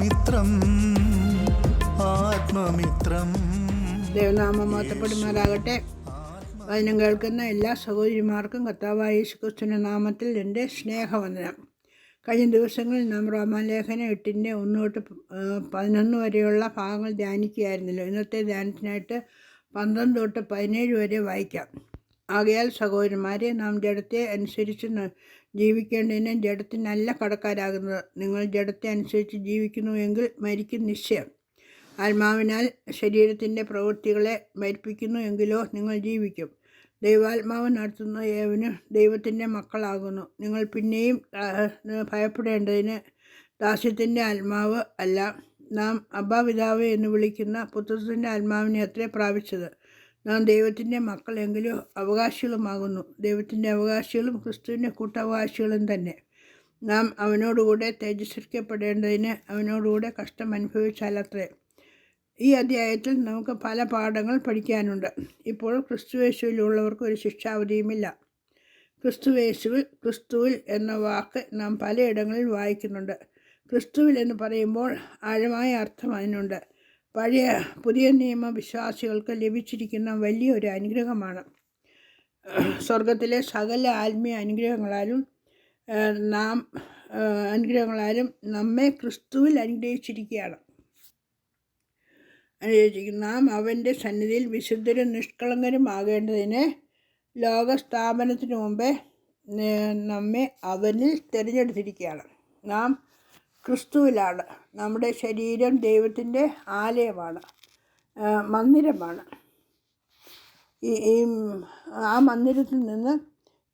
ആത്മമിത്രം ആത്മമിത്രം. ദൈവനാമം മാത്തപ്പെടുമാറാകട്ടെ വചനം കേൾക്കുന്ന എല്ലാ സഹോദരിമാർക്കും കർത്താവായ യേശുക്രിസ്തുവിന്റെ നാമത്തിൽ എന്റെ സ്നേഹവന്ദനം. കഴിഞ്ഞ ദിവസങ്ങളിൽ നാം റോമാലേഖന എട്ടിന്റെ ഒന്ന് തൊട്ട് പതിനൊന്ന് വരെയുള്ള ഭാഗങ്ങൾ ധ്യാനിക്കുകയായിരുന്നല്ലോ. ഇന്നത്തെ ധ്യാനത്തിനായിട്ട് പന്ത്രണ്ട് തൊട്ട് പതിനേഴ് വരെ വായിക്കാം. ആകയാൽ സഹോദരന്മാരെ നാം ജഡത്തെ അനുസരിച്ച് ജീവിക്കേണ്ടതിന് ജഡത്തിനല്ല കടക്കാരാകുന്നത് നിങ്ങൾ ജഡത്തെ അനുസരിച്ച് ജീവിക്കുന്നുവെങ്കിൽ മരിക്കും നിശ്ചയം. ആത്മാവിനാൽ ശരീരത്തിന്റെ പ്രവൃത്തികളെ മരിപ്പിക്കുന്നു എങ്കിലോ നിങ്ങൾ ജീവിക്കും. ദൈവാത്മാവ് നടത്തുന്ന ഏവന് ദൈവത്തിന്റെ മക്കളാകുന്നു. നിങ്ങൾ പിന്നെയും ഭയപ്പെടേണ്ടതിന് ദാസ്യത്തിന്റെ ആത്മാവ് അല്ല. നാം അബ്ബാപിതാവ് എന്ന് വിളിക്കുന്ന പുത്രത്തിന്റെ ആത്മാവിനെ അത്രേ പ്രാപിച്ചത്. നാം ദൈവത്തിന്റെ മക്കളെങ്കിലും അവകാശികളുമാകുന്നു. ദൈവത്തിന്റെ അവകാശികളും ക്രിസ്തുവിന്റെ കൂട്ടവകാശികളും തന്നെ. നാം അവനോടുകൂടെ തേജസ്കരിക്കപ്പെടേണ്ടതിന് അവനോടുകൂടെ കഷ്ടം അനുഭവിച്ചാലത്രേ. ഈ അധ്യായത്തിൽ നമുക്ക് പല പാഠങ്ങൾ പഠിക്കാനുണ്ട്. ഇപ്പോൾ ക്രിസ്തുവേശുവിലുള്ളവർക്ക് ഒരു ശിക്ഷാവധിയുമില്ല. ക്രിസ്തുവേശുവിൽ ക്രിസ്തുവിൽ എന്ന വാക്ക് നാം പലയിടങ്ങളിൽ വായിക്കുന്നുണ്ട്. ക്രിസ്തുവിൽ എന്ന് പറയുമ്പോൾ ആഴമായ അർത്ഥം അതിനുണ്ട്. പഴയ പുതിയ നിയമ വിശ്വാസികൾക്ക് ലഭിച്ചിരിക്കുന്ന വലിയൊരു അനുഗ്രഹമാണ്. സ്വർഗത്തിലെ സകല ആത്മീയ അനുഗ്രഹങ്ങളാലും നാം അനുഗ്രഹങ്ങളാലും നമ്മെ ക്രിസ്തുവിൽ അനുഗ്രഹിച്ചിരിക്കുകയാണ്. അനുഗ്രഹിച്ചിരിക്കുന്നു. നാം അവന്റെ സന്നിധിയിൽ വിശുദ്ധരും നിഷ്കളങ്കരും ആകേണ്ടതിന് ലോകസ്ഥാപനത്തിന് മുമ്പേ നമ്മെ അവനിൽ തിരഞ്ഞെടുത്തിരിക്കുകയാണ്. നാം ക്രിസ്തുവിലാണ്. നമ്മുടെ ശരീരം ദൈവത്തിന്റെ ആലയമാണ് മന്ദിരമാണ്. ഈ ആ മന്ദിരത്തിൽ നിന്ന്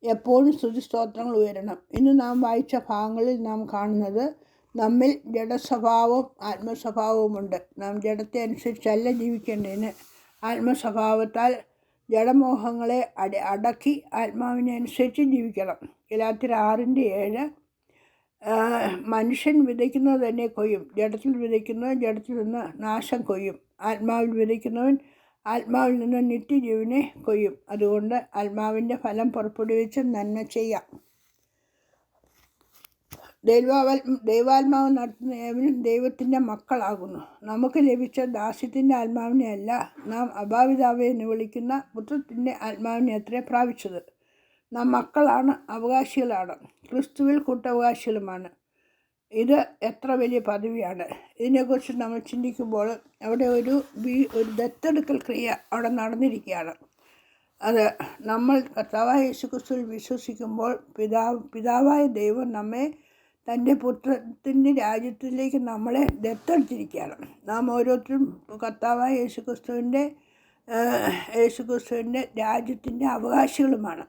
എപ്പോഴും സ്തുതിസ്തോത്രങ്ങൾ ഉയരണം. ഇന്ന് നാം വായിച്ച ഭാഗങ്ങളിൽ നാം കാണുന്നത് നമ്മിൽ ജഡസ്വഭാവവും ആത്മസ്വഭാവവുമുണ്ട്. നാം ജഡത്തെ അനുസരിച്ചല്ല ജീവിക്കേണ്ടതിന്. ആത്മസ്വഭാവത്താൽ ജഡമോഹങ്ങളെ അട അടക്കി ആത്മാവിനെ അനുസരിച്ച് ജീവിക്കണം. ഗലാത്തിര ആറിന്റെ ഏഴ് മനുഷ്യൻ വിതയ്ക്കുന്നത് തന്നെ കൊയ്യും. ജഡത്തിൽ വിതയ്ക്കുന്നവൻ ജഡത്തിൽ നിന്ന് നാശം കൊയ്യും. ആത്മാവിൽ വിതയ്ക്കുന്നവൻ ആത്മാവിൽ നിന്ന് നിത്യജീവനെ കൊയ്യും. അതുകൊണ്ട് ആത്മാവിന്റെ ഫലം പുറപ്പെടുവിച്ച് നന്മ ചെയ്യാം. ദൈവാവൽ ദൈവാത്മാവ് നടത്തുന്ന ഏവനും ദൈവത്തിന്റെ മക്കളാകുന്നു. നമുക്ക് ലഭിച്ച ദാസ്യത്തിന്റെ ആത്മാവിനെയല്ല നാം അഭാവിതാവെ എന്ന് വിളിക്കുന്ന പുത്രത്തിന്റെ ആത്മാവിനെ അത്രേ പ്രാപിച്ചത്. നാം മക്കളാണ് അവകാശികളാണ്. ക്രിസ്തുവിൽ കൂട്ടവകാശികളുമാണ്. ഇത് എത്ര വലിയ പദവിയാണ്. ഇതിനെക്കുറിച്ച് നമ്മൾ ചിന്തിക്കുമ്പോൾ അവിടെ ഒരു വീ ഒരു ദത്തെടുക്കൽ ക്രിയ അവിടെ നടന്നിരിക്കുകയാണ്. അത് നമ്മൾ കർത്താവായ യേശുക്രിസ്തുവിൽ വിശ്വസിക്കുമ്പോൾ പിതാവ് പിതാവായ ദൈവം നമ്മെ തന്റെ പുത്രത്തിന്റെ രാജ്യത്തിലേക്ക് നമ്മളെ ദത്തെടുത്തിരിക്കുകയാണ്. നാം ഓരോരുത്തരും കർത്താവായ യേശുക്രിസ്തുവിന്റെ യേശുക്രിസ്തുവിന്റെ രാജ്യത്തിന്റെ അവകാശികളുമാണ്.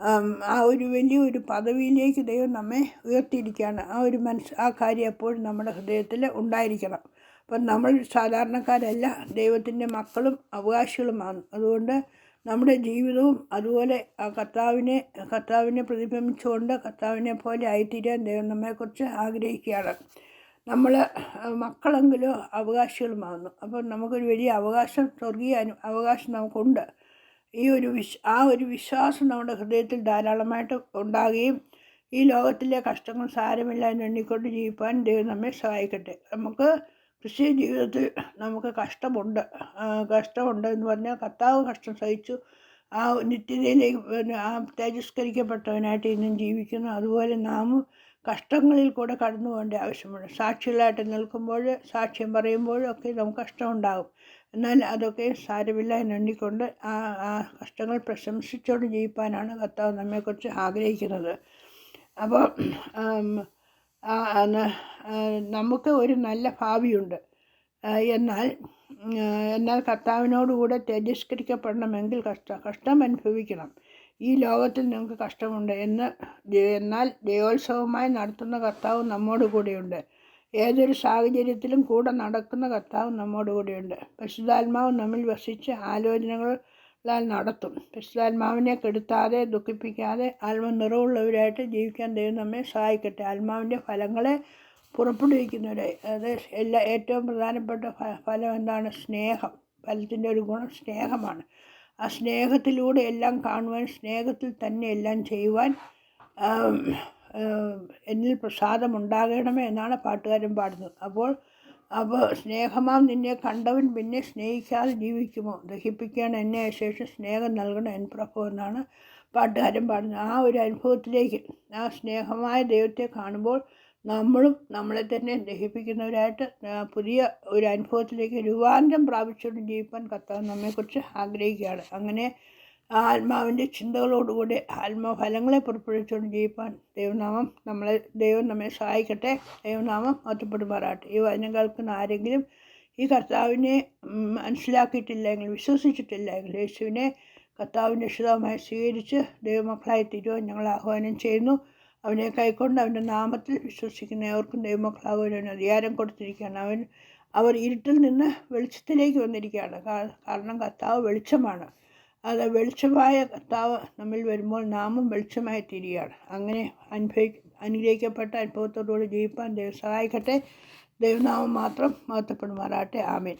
ആം, ഒരു വലിയ ഒരു പദവിയിലേക്ക് ദൈവം നമ്മെ ഉയർത്തിയിരിക്കുകയാണ്. ആ ഒരു മനസ്സ് ആ കാര്യം എപ്പോഴും നമ്മുടെ ഹൃദയത്തിൽ ഉണ്ടായിരിക്കണം. അപ്പം നമ്മൾ സാധാരണക്കാരല്ല ദൈവത്തിന്റെ മക്കളും അവകാശികളുമാണ്. അതുകൊണ്ട് നമ്മുടെ ജീവിതവും അതുപോലെ ആ കർത്താവിനെ കർത്താവിനെ പ്രതിബിംബിച്ചുകൊണ്ട് കർത്താവിനെ പോലെ ആയിത്തീരാൻ ദൈവം നമ്മെക്കുറിച്ച് ആഗ്രഹിക്കുകയാണ്. നമ്മൾ മക്കളെങ്കിലും അവകാശികളുമാകുന്നു. അപ്പം നമുക്കൊരു വലിയ അവകാശം സ്വർഗീയ അവകാശം നമുക്കുണ്ട്. ഈ ഒരു വിശ് ആ ഒരു വിശ്വാസം നമ്മുടെ ഹൃദയത്തിൽ ധാരാളമായിട്ട് ഉണ്ടാകുകയും ഈ ലോകത്തിലെ കഷ്ടങ്ങൾ സാരമില്ല എന്ന് എണ്ണിക്കൊണ്ട് ജീവിക്കാൻ ദൈവം നമ്മെ സഹായിക്കട്ടെ. നമുക്ക് കൃഷി ജീവിതത്തിൽ നമുക്ക് കഷ്ടമുണ്ട്. കഷ്ടമുണ്ട് എന്ന് പറഞ്ഞാൽ കർത്താവ് കഷ്ടം സഹിച്ചു. ആ നിത്യതയിലേക്ക് ആ തേജസ്കരിക്കപ്പെട്ടവനായിട്ട് ഇന്നും ജീവിക്കുന്നു. അതുപോലെ നാമും കഷ്ടങ്ങളിൽ കൂടെ കടന്നു പോകേണ്ട ആവശ്യമുണ്ട്. സാക്ഷികളായിട്ട് നിൽക്കുമ്പോൾ സാക്ഷ്യം പറയുമ്പോഴും ഒക്കെ നമുക്ക് കഷ്ടമുണ്ടാകും. എന്നാൽ അതൊക്കെ സാരമില്ല എന്നെണ്ണിക്കൊണ്ട് ആ ആ കഷ്ടങ്ങൾ പ്രശംസിച്ചുകൊണ്ട് ജീവിപ്പാനാണ് കർത്താവ് നമ്മെക്കുറിച്ച് ആഗ്രഹിക്കുന്നത്. അപ്പോൾ നമുക്ക് ഒരു നല്ല ഭാവിയുണ്ട്. എന്നാൽ എന്നാൽ കർത്താവിനോടുകൂടെ തേജസ്കരിക്കപ്പെടണമെങ്കിൽ കഷ്ട കഷ്ടം അനുഭവിക്കണം. ഈ ലോകത്തിൽ നിങ്ങൾക്ക് കഷ്ടമുണ്ട് എന്ന് എന്നാൽ ദൈവോത്സവമായി നടത്തുന്ന കർത്താവ് നമ്മോട് കൂടെയുണ്ട്. ഏതൊരു സാഹചര്യത്തിലും കൂടെ നടക്കുന്ന കർത്താവ് നമ്മോട് കൂടെയുണ്ട്. പരിശുദ്ധാത്മാവ് നമ്മിൽ വസിച്ച് ആലോചനകളാൽ നടത്തും. പരിശുദ്ധാത്മാവിനെ കെടുത്താതെ ദുഃഖിപ്പിക്കാതെ ആത്മ നിറവുള്ളവരായിട്ട് ജീവിക്കാൻ ദൈവം നമ്മെ സഹായിക്കട്ടെ. ആത്മാവിന്റെ ഫലങ്ങളെ പുറപ്പെടുവിക്കുന്നവരെ. അത് എല്ലാ ഏറ്റവും പ്രധാനപ്പെട്ട ഫലം എന്താണ്? സ്നേഹം. ഫലത്തിന്റെ ഒരു ഗുണം സ്നേഹമാണ്. ആ സ്നേഹത്തിലൂടെ എല്ലാം കാണുവാൻ സ്നേഹത്തിൽ തന്നെ എല്ലാം ചെയ്യുവാൻ എന്നിൽ പ്രസാദം എന്നിൽ പ്രസാദമുണ്ടാകണമേ എന്നാണ് പാട്ടുകാരൻ പാടുന്നത്. അപ്പോൾ അപ്പോൾ സ്നേഹമാം നിന്നെ കണ്ടവൻ പിന്നെ സ്നേഹിക്കാതെ ജീവിക്കുമോ? ദഹിപ്പിക്കാൻ എന്നെ ശേഷം സ്നേഹം നൽകണം എൻ പ്രഭു എന്നാണ് പാട്ടുകാരൻ പാടുന്നത്. ആ ഒരു അനുഭവത്തിലേക്ക് ആ സ്നേഹമായ ദൈവത്തെ കാണുമ്പോൾ നമ്മളും നമ്മളെ തന്നെ ദഹിപ്പിക്കുന്നവരായിട്ട് പുതിയ ഒരു അനുഭവത്തിലേക്ക് രൂപാന്തരം പ്രാപിച്ചുകൊണ്ട് ജീവിപ്പാൻ കർത്താവ് നമ്മെക്കുറിച്ച് ആഗ്രഹിക്കുകയാണ്. അങ്ങനെ ആത്മാവിന്റെ ചിന്തകളോടുകൂടി ആത്മഫലങ്ങളെ പുറപ്പെടുവിച്ചുകൊണ്ട് ജീവിപ്പാൻ ദൈവനാമം നമ്മളെ ദൈവം നമ്മെ സഹായിക്കട്ടെ. ദൈവനാമം ഒറ്റപ്പെടുമാറാട്ടെ ഈ വചനം കേൾക്കുന്ന ആരെങ്കിലും ഈ കർത്താവിനെ ഉം, മനസ്സിലാക്കിയിട്ടില്ലെങ്കിൽ വിശ്വസിച്ചിട്ടില്ലെങ്കിൽ യേശുവിനെ കർത്താവിന്റെ ഇഷ്ടമായി സ്വീകരിച്ച് ദൈവമക്കളായി തീരുവാൻ ഞങ്ങൾ ആഹ്വാനം ചെയ്യുന്നു. അവനെ കൈക്കൊണ്ട് അവന്റെ നാമത്തിൽ വിശ്വസിക്കുന്ന അവർക്കും ദൈവമക്കളാകുവാൻ അധികാരം കൊടുത്തിരിക്കുകയാണ്. അവൻ അവർ ഇരുട്ടിൽ നിന്ന് വെളിച്ചത്തിലേക്ക് വന്നിരിക്കുകയാണ്. കാരണം കർത്താവ് വെളിച്ചമാണ്. അത് വെളിച്ചമായ കർത്താവ് നമ്മിൽ വരുമ്പോൾ നാമും വെളിച്ചമായി തീരുകയാണ് അങ്ങനെ അനുഭവി അനുഗ്രഹിക്കപ്പെട്ട അനുഭവത്തോടുകൂടി ജീവിപ്പാൻ ദൈവം സഹായിക്കട്ടെ. ദൈവനാമം മാത്രം മഹത്വപ്പെടുമാറാട്ടെ ആമേൻ.